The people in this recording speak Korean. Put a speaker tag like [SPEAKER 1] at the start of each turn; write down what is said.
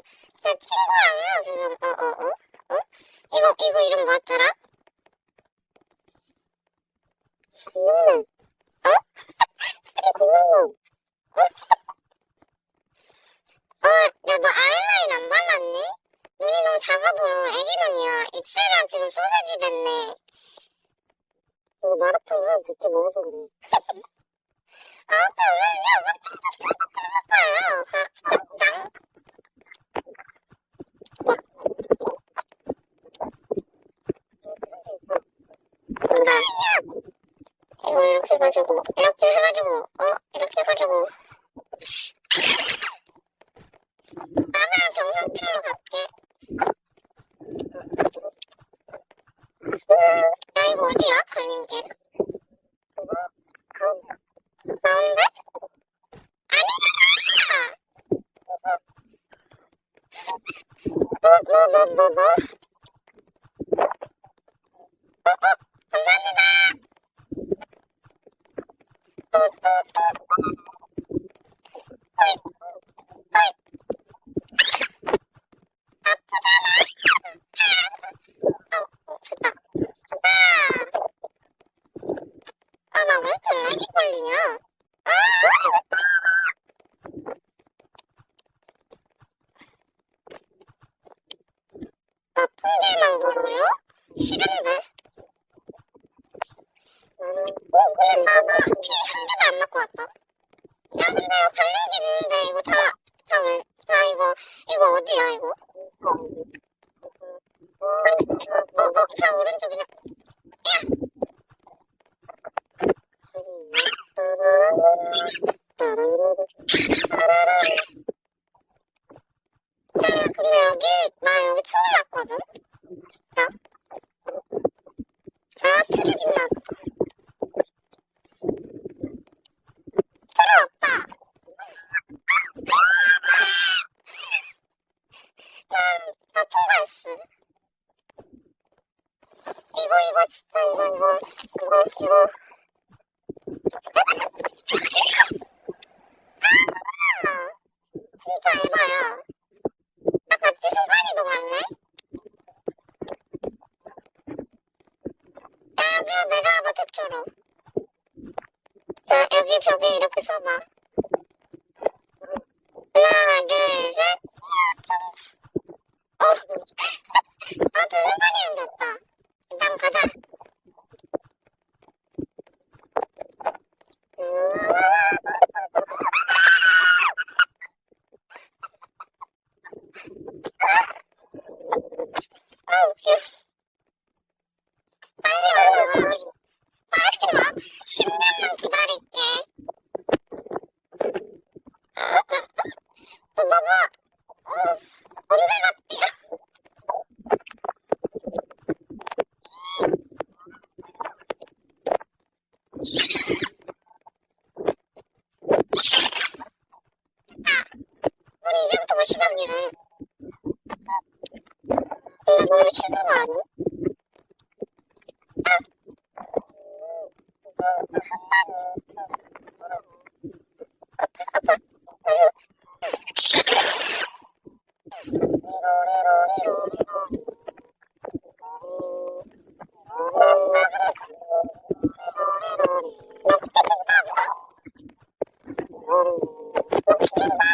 [SPEAKER 1] 내 친구랑요 지금 어어 어? 어? 이거 이거 이름 뭐였더라? 김은혜 어? 어? 야너 아이라인 안 발랐니? 눈이 너무 작아 보여 애기 눈이야 입술만 지금 소세지 됐네 이거 마라탕 한 100개 먹어서 그래 아 아빠 왜왜 엄마 친구야 뭔가 이거 이렇게 해가지고 이렇게 해가지고 어? 이렇게 해가지고. 나는 정상길로 갈게. 야 이거 어디야? 걸림길 가운데? 아니잖아 뭐 뭐 뭐 뭐 뭐? 어, 어, 감사합니다. 또, 또, 또. 어이, 어이. 아프잖아. 어, 어, 됐다. 가자. 아, 걸리냐? 아, 아픈 데만 걸어요? 싫은데? 나는 근데 나는 피한 개도 안 맞고 왔다. 야 근데 갈린 게 있는데 이거 다, 다 왜, 아 이거, 이거 어디야 이거? 어, 어, 잘 오른쪽이야. 야! 야, 근데 여기, 나 여기 왔거든? 진짜. 아, 틀을 빛나. 틀을 없다. 난, 나 통과했어. 이거, 이거, 진짜, 이거, 이거, 이거, 이거. 아, 진짜 에바야. 나 같이 순간이동 왔네? 여기 내려와봐 대표로 자 여기 벽에 이렇게 써봐 하나 둘셋 어, 아그 순간이동 됐다 일단 가자 아 웃겨 빨리 먹어 빨리 와 10년만 기다릴게. 어, 봐봐 어, 언제 갔대요 우리 이제부터 50원이래 근데 너무 거 vamos trabalhar.